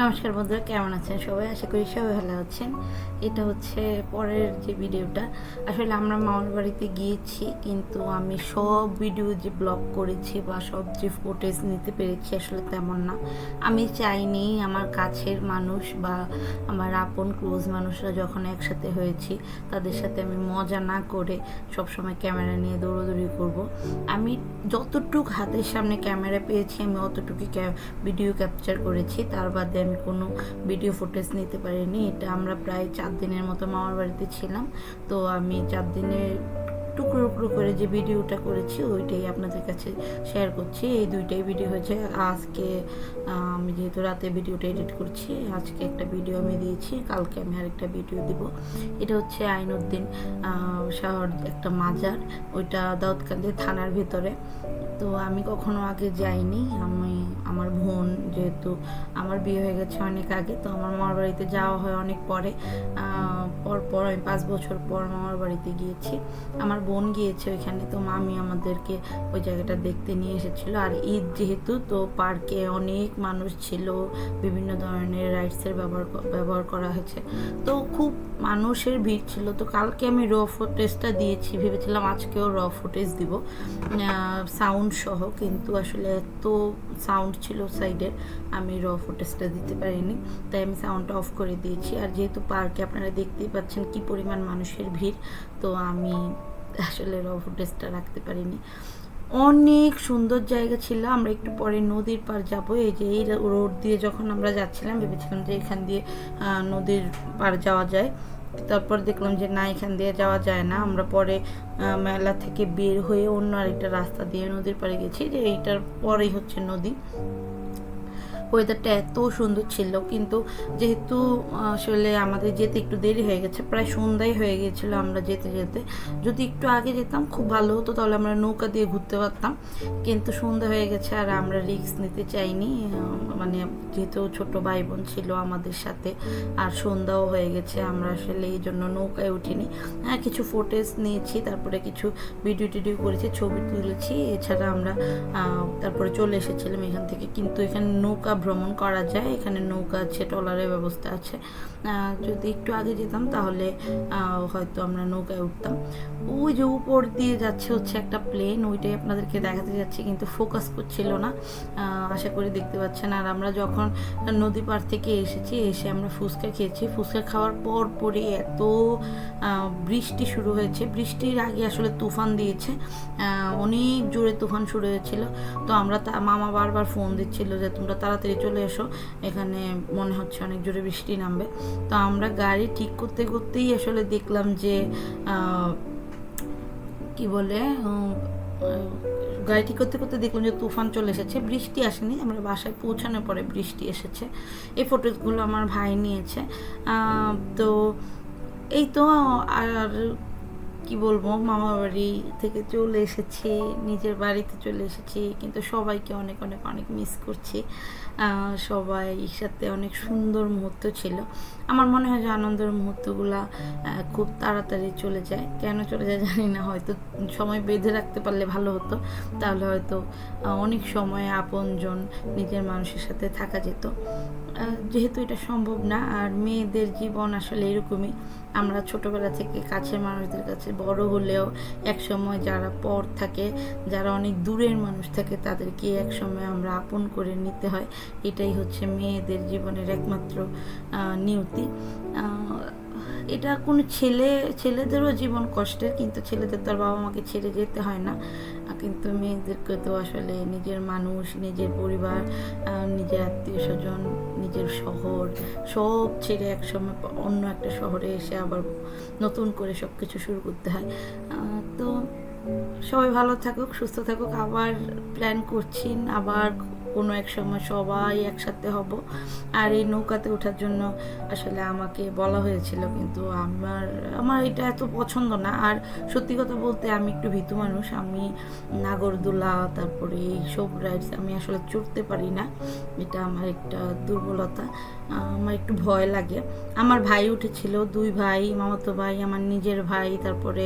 নমস্কার বন্ধুরা, কেমন আছেন সবাই? আশা করি সবাই ভালো আছেন। এটা হচ্ছে পরের যে ভিডিওটা। আসলে আমরা মামার বাড়িতে গিয়েছি, কিন্তু আমি সব ভিডিও যে ব্লগ করেছি বা সব যে ফুটেজ নিতে পেরেছি আসলে তেমন না। আমি চাইনি আমার কাছের মানুষ বা আমার আপন ক্লোজ মানুষরা যখন একসাথে হয়েছি, তাদের সাথে আমি মজা না করে সবসময় ক্যামেরা নিয়ে দৌড়োদৌড়ি করব। আমি যতটুক হাতের সামনে ক্যামেরা পেয়েছি, আমি অতটুকুই ভিডিও ক্যাপচার করেছি। তার বাদে আমি কোনো ভিডিও ফুটেজ নিতে পারিনি। এটা আমরা প্রায় চার দিনের মতো মামার বাড়িতে ছিলাম। তো আমি চার দিনের টুকরো টুকরো করে যে ভিডিওটা করেছি, ওইটাই আপনাদের কাছে শেয়ার করছি। এই দুইটাই ভিডিও হয়েছে। আজকে আমি যেহেতু রাতে ভিডিওটা এডিট করছি, আজকে একটা ভিডিও আমি দিয়েছি, কালকে আমি আরেকটা ভিডিও দিব। এটা হচ্ছে আইনুদ্দিন শহর একটা মাজার, ওইটা দাউদকান্দি থানার ভিতরে। তো আমি কখনো আগে যাইনি। আমি, আমার বোন যেহেতু, আমার বিয়ে হয়ে গেছে অনেক আগে, তো আমার মামার বাড়িতে যাওয়া হয় অনেক পরে। পর পর আমি পাঁচ বছর পর মামার বাড়িতে গিয়েছি। আমার বোন গিয়েছে ওইখানে, তো মামি আমাদেরকে ওই জায়গাটা দেখতে নিয়ে এসেছিল। আর ঈদ যেহেতু, তো পার্কে অনেক মানুষ ছিল, বিভিন্ন ধরনের রাইডসের ব্যবহার ব্যবহার করা হয়েছে। তো খুব মানুষের ভিড় ছিল। তো কালকে আমি র ফুটেজটা দিয়েছি, ভেবেছিলাম আজকেও র ফুটেজ দিব সাউন্ড সহ, কিন্তু আসলে এত সাউন্ড ছিল সাইডের আমি র ফুটেজটা দিতে পারিনি। তাই আমি সাউন্ডটা অফ করে দিয়েছি। আর যেহেতু পার্কে আপনারা দেখতেই পাচ্ছেন কি পরিমাণ মানুষের ভিড়, তো আমি আসলে র ফুটেজটা রাখতে পারিনি। অনেক সুন্দর জায়গা ছিল। আমরা একটু পরে নদীর পার যাব। এই যে এই রোড দিয়ে যখন আমরা যাচ্ছিলাম, ভেবেছিলাম যে এখান দিয়ে নদীর পার যাওয়া যায়। তারপর দেখলাম যে না, এখান দিয়ে যাওয়া যায় না। আমরা পরে মেলা থেকে বের হয়ে অন্য আরেকটা রাস্তা দিয়ে নদীর পাড়ে গেছি। যে এইটার পরেই হচ্ছে নদী। ওয়েদারটা এত সুন্দর ছিল। কিন্তু যেহেতু, আসলে আমাদের যেতে একটু দেরি হয়ে গেছে, প্রায় সন্ধ্যায় হয়ে গিয়েছিল আমরা যেতে যেতে। যদি একটু আগে যেতাম, খুব ভালো হতো, তাহলে আমরা নৌকা দিয়ে ঘুরতে পারতাম। কিন্তু সন্ধ্যা হয়ে গেছে আর আমরা রিস্ক নিতে চাইনি। মানে যেহেতু ছোট ভাই বোন ছিল আমাদের সাথে, আর সন্ধ্যাও হয়ে গেছে, আমরা আসলে এই জন্য নৌকায় উঠিনি। হ্যাঁ কিছু ফুটেজ নিয়েছি, তারপরে কিছু ভিডিও টিডিও করেছি, ছবি তুলেছি। এছাড়া আমরা তারপরে চলে এসেছিলাম এখান থেকে। কিন্তু এখানে নৌকা ভ্রমণ করা যায়। এখানে নৌকা আছে, ট্রলারের ব্যবস্থা আছে। যদি একটু আগে যেতাম তাহলে হয়তো আমরা নৌকায় উঠতাম। ওই যে উপর দিয়ে যাচ্ছে হচ্ছে একটা প্লেন ওইটাই আপনাদেরকে দেখাতে যাচ্ছে, কিন্তু ফোকাস করছিল না। আশা করি দেখতে পাচ্ছেন। আর আমরা যখন নদী পার থেকে এসেছি, এসে আমরা ফুচকা খেয়েছি। ফুচকা খাওয়ার পর পরই এত বৃষ্টি শুরু হয়েছে। বৃষ্টির আগে আসলে তুফান দিয়েছে। অনেক জোরে তুফান শুরু হয়েছিল। তো আমরা মামা বারবার ফোন দিচ্ছিল যে তোমরা তাড়াতাড়ি চলে এসো। এখানে মনে হচ্ছে অনেক জোরে বৃষ্টি নামবে। তো আমরা গাড়ি ঠিক করতে করতেই আসলে দেখলাম যে কি বলে গাড়ি ঠিক করতে করতে দেখলাম যে তুফান চলে এসেছে। বৃষ্টি আসেনি, আমরা বাসায় পৌঁছানোর পরে বৃষ্টি এসেছে। এই ফটোগুলো আমার ভাই নিয়েছে। তো এই তো, আর কি বলব, মামা বাড়ি থেকে চলে এসেছি, নিজের বাড়িতে চলে এসেছি, কিন্তু সবাইকে অনেক অনেক অনেক মিস করছি। সবাই সাথে অনেক সুন্দর মুহূর্ত ছিল। আমার মনে হয় যে আনন্দের মুহূর্তগুলো খুব তাড়াতাড়ি চলে যায়। কেন চলে যায় জানি না, হয়তো সময় বেঁধে রাখতে পারলে ভালো হতো। তাহলে হয়তো অনেক সময় আপনজন নিজের মানুষের সাথে থাকা যেত। যেহেতু এটা সম্ভব না, আর মেয়েদের জীবন আসলে এরকমই। আমরা ছোটবেলা থেকে কাছের মানুষদের কাছে বড় হলেও এক সময় যারা পর থাকে, যারা অনেক দূরের মানুষ থাকে, তাদেরকে এক সময় আমরা আপন করে নিতে হয়। এটাই হচ্ছে মেয়েদের জীবনের একমাত্র নিয়তি। এটা কোনো ছেলে, ছেলেদেরও জীবন কষ্টের, কিন্তু ছেলেদের তার বাবা মাকে ছেড়ে যেতে হয় না। কিন্তু মেয়েদেরকে তো আসলে নিজের মানুষ, নিজের পরিবার নিজের আত্মীয় স্বজন, নিজের শহর, সব ছেড়ে এক সময় অন্য একটা শহরে এসে আবার নতুন করে সব কিছু শুরু করতে হয়। তো সবাই ভালো থাকুক, সুস্থ থাকুক। আবার প্ল্যান করছি, আবার কোনো এক সময় সবাই একসাথে হব। আর এই নৌকাতে ওঠার জন্য আসলে আমাকে বলা হয়েছিল, কিন্তু আমার আমার এটা এত পছন্দ না। আর সত্যি কথা বলতে আমি একটু ভীতু মানুষ, আমি নাগরদোলা, তারপরে এই এইসব রাইডস আমি আসলে চড়তে পারি না। এটা আমার একটা দুর্বলতা, আমার একটু ভয় লাগে। আমার ভাই উঠেছিল, দুই ভাই, মামাতো ভাই, আমার নিজের ভাই, তারপরে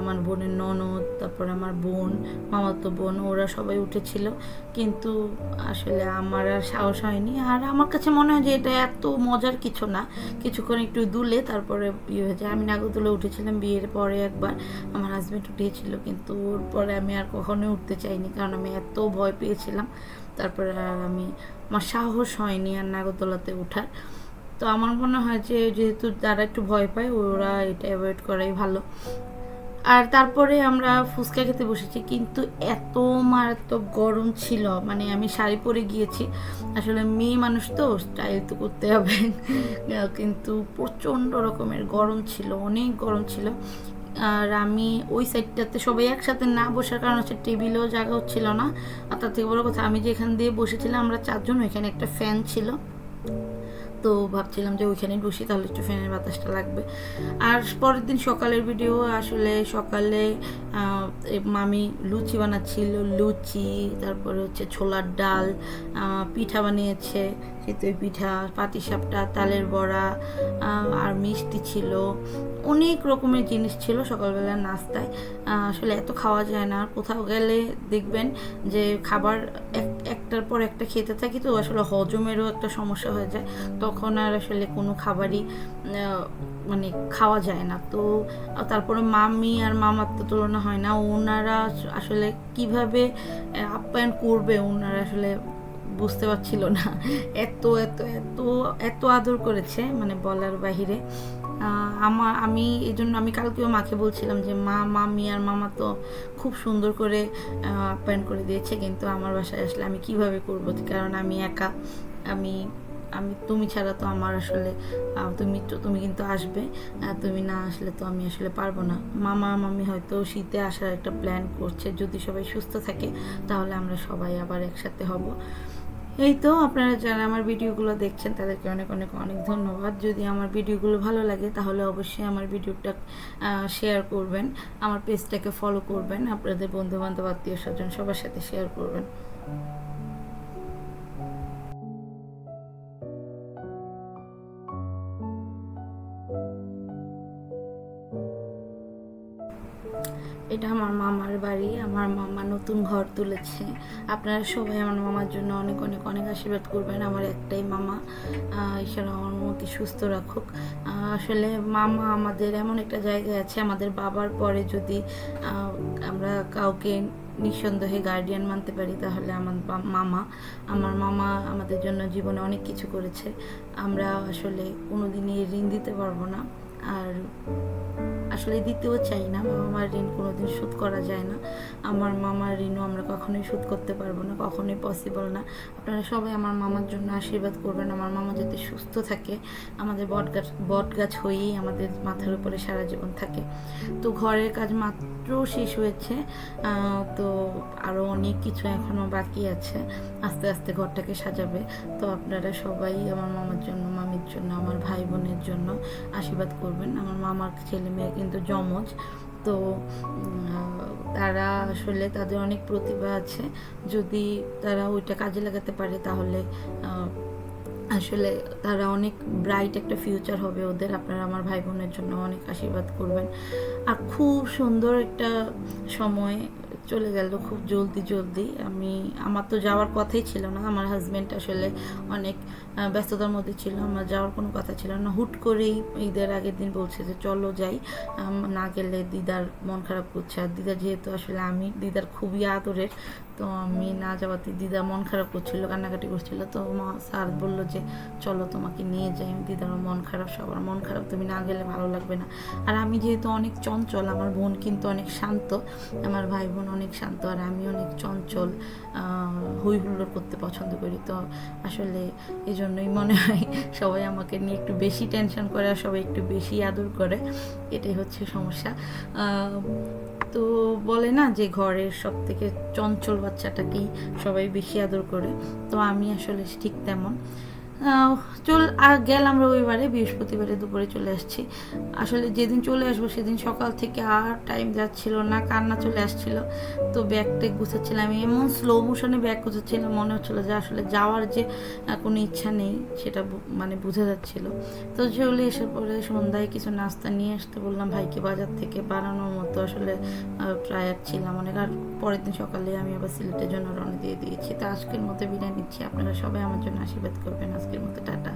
আমার বোনের ননদ, তারপরে আমার বোন, মামাতো বোন, ওরা সবাই উঠেছিল। কিন্তু আসলে আমার আর সাহস হয়নি। আর আমার কাছে মনে হয় যে এটা এত মজার কিছু না। কিছুক্ষণ একটু দুলে তারপরে বিয়ে হয়ে যায়। আমি নাগরদোলে উঠেছিলাম বিয়ের পরে একবার। আমার হাজব্যান্ড উঠিয়েছিল কিন্তু ওর পরে আমি আর কখনোই উঠতে চাইনি। কারণ আমি এত ভয় পেয়েছিলাম। তারপরে আর আমি, আমার সাহস হয়নি আর নাগরদোলাতে ওঠার তো আমার মনে হয় যে যেহেতু যারা একটু ভয় পায়, ওরা এটা অ্যাভয়েড করাই ভালো। আর তারপরে আমরা ফুচকা খেতে বসেছি কিন্তু এত মারাত্মক গরম ছিল মানে আমি শাড়ি পরে গিয়েছি। আসলে মেয়ে মানুষ তো স্টাইল তো করতে হবে। কিন্তু প্রচণ্ড রকমের গরম ছিল অনেক গরম ছিল। আর আমি ওই সাইডটাতে সবাই একসাথে না বসার কারণ হচ্ছে টেবিলেও জায়গা হচ্ছিল না। আর তার থেকে বড় কথা আমি যেখান দিয়ে বসেছিলাম আমরা চারজন ওইখানে একটা ফ্যান ছিল। তো ভাবছিলাম যে ওইখানেই বসি, তাহলে একটু ফ্যানের বাতাসটা লাগবে। আর পরের দিন সকালের ভিডিও আসলে সকালে মামি লুচি বানাচ্ছিল, লুচি, তারপরে হচ্ছে ছোলার ডাল পিঠা বানিয়েছে, চিতই পিঠা পাটিসাপটা তালের বড়া আর মিষ্টি ছিল। অনেক রকমের জিনিস ছিল সকালবেলার নাস্তায়। আসলে এত খাওয়া যায় না। আর কোথাও গেলে দেখবেন যে খাবার এক- একটার পর একটা খেতে থাকি তো আসলে হজমেরও একটা সমস্যা হয়ে যায়। তখন আর আসলে কোনো খাবারই মানে খাওয়া যায় না। তো তারপরে মামি আর মামার তো তুলনা হয় না। ওনারা আসলে কীভাবে আপ্যায়ন করবে ওনারা আসলে বুঝতে পারছিল না। এত এত এত এত আদর করেছে মানে বলার বাহিরে। আমার আমি এই জন্য আমি কালকেও মাকে বলছিলাম যে, মা মামি আর মামা তো খুব সুন্দর করে আপ্যায়ন করে দিয়েছে, কিন্তু আমার বাসায় আসলে আমি কীভাবে করব? কারণ আমি একা, আমি আমি, তুমি ছাড়া তো আমার আসলে তুমি তুমি কিন্তু আসবে তুমি না আসলে তো আমি আসলে পারব না। মামা, মামি হয়তো শীতে আসার একটা প্ল্যান করছে, যদি সবাই সুস্থ থাকে, তাহলে আমরা সবাই আবার একসাথে হব। এই তো আপনারা যারা আমার ভিডিওগুলো দেখছেন, তাদেরকে অনেক অনেক অনেক ধন্যবাদ। যদি আমার ভিডিওগুলো ভালো লাগে, তাহলে অবশ্যই আমার ভিডিওটা শেয়ার করবেন, আমার পেজটাকে ফলো করবেন, আপনাদের বন্ধুবান্ধব আত্মীয় স্বজন সবার সাথে শেয়ার করবেন। এটা আমার মামার বাড়ি, আমার মামা নতুন ঘর তুলেছে। আপনারা সবাই আমার মামার জন্য অনেক অনেক অনেক আশীর্বাদ করবেন, আমার একটাই মামা। ঈশ্বর আমার মামাকে সুস্থ রাখুক। আসলে মামা আমাদের এমন একটা জায়গায় আছে, আমাদের বাবার পরে যদি আমরা কাউকে নিঃসন্দেহে গার্ডিয়ান মানতে পারি, তাহলে আমার মামা আমার মামা আমাদের জন্য জীবনে অনেক কিছু করেছে। আমরা আসলে কোনোদিনই ঋণ দিতে পারব না। আর আসলে দিতেও চাই না। মামার ঋণ কোনোদিন শোধ করা যায় না। আমার মামার ঋণও আমরা কখনোই শোধ করতে পারব না, কখনোই পসিবল না। আপনারা সবাই আমার মামার জন্য আশীর্বাদ করবেন। আমার মামা যাতে সুস্থ থাকে, আমাদের বট গাছ বট গাছ হয়েই আমাদের মাথার উপরে সারা জীবন থাকে। তো ঘরের কাজ মাত্র শেষ হয়েছে। তো আরও অনেক কিছু এখনও বাকি আছে। আস্তে আস্তে ঘরটাকে সাজাবে। তো আপনারা সবাই আমার মামার জন্য, মামির জন্য, আমার ভাই বোনের জন্য আশীর্বাদ করবেন। আমার মামার ছেলে মেয়ে কিন্তু জমজ তো তারা আসলে তাদের অনেক প্রতিভা আছে। যদি তারা ওইটা কাজে লাগাতে পারে তাহলে আসলে তারা অনেক ব্রাইট একটা ফিউচার হবে ওদের। আপনারা আমার ভাই বোনের জন্য অনেক আশীর্বাদ করবেন। আর খুব সুন্দর একটা সময় চলে গেল খুব জলদি জলদি। আমি, আমার তো যাওয়ার কথাই ছিল না। আমার হাজব্যান্ড আসলে অনেক ব্যস্ততার মধ্যে ছিল। আমার যাওয়ার কোনো কথা ছিল না। হুট করেই ঈদের আগের দিন বলছে যে, চলো যাই। না গেলে দিদার মন খারাপ করছে। আর দিদা যেহেতু আসলে আমি, দিদার খুবই আদরের তো আমি না যাওয়াতে দিদা মন খারাপ করছিল, কান্নাকাটি করছিল। তো মা স্যার বলল যে, চলো তোমাকে নিয়ে যাই। আমি দিদারও মন খারাপ, সবার মন খারাপ, তুমি না গেলে ভালো লাগবে না। আর আমি যেহেতু অনেক চঞ্চল, আমার বোন কিন্তু অনেক শান্ত, আমার ভাই বোন অনেক শান্ত, আর আমি অনেক চঞ্চল হই হুল্লোড় করতে পছন্দ করি। তো আসলে এই জন্যই মনে হয় সবাই আমাকে নিয়ে একটু বেশি টেনশন করে আর সবাই একটু বেশি আদর করে। এটাই হচ্ছে সমস্যা। তো বলে না যে, ঘরের সব থেকে চঞ্চল বাচ্চাটাকেই সবাই বেশি আদর করে। তো আমি আসলে ঠিক তেমন। চল গেলাম রবিবারে, বৃহস্পতিবারে দুপুরে চলে আসছি। আসলে যেদিন চলে আসব সেদিন সকাল থেকে আর টাইম যাচ্ছিল না, কান্না চলে আসছিল। তো ব্যাগটা গুছাচ্ছিলাম আমি এমন স্লো মোশনে ব্যাগ গুছাচ্ছিলাম মনে হচ্ছিল যে আসলে যাওয়ার যে কোনো ইচ্ছা নেই, সেটা মানে বোঝা যাচ্ছিল। তো চলে এসে পরে সন্ধ্যায় কিছু নাস্তা নিয়ে আসতে বললাম, ভাইকে বাজার থেকে বানানোর মতো আসলে টায়ার ছিলাম অনেক। আর পরের দিন সকালে আমি আবার সিলেটের জন্য রওনা দিয়ে দিয়েছি। তা আজকের মতো বিদায় নিচ্ছি। আপনারা সবাই আমার জন্য আশীর্বাদ করবেন। আজকের মতো টাটা।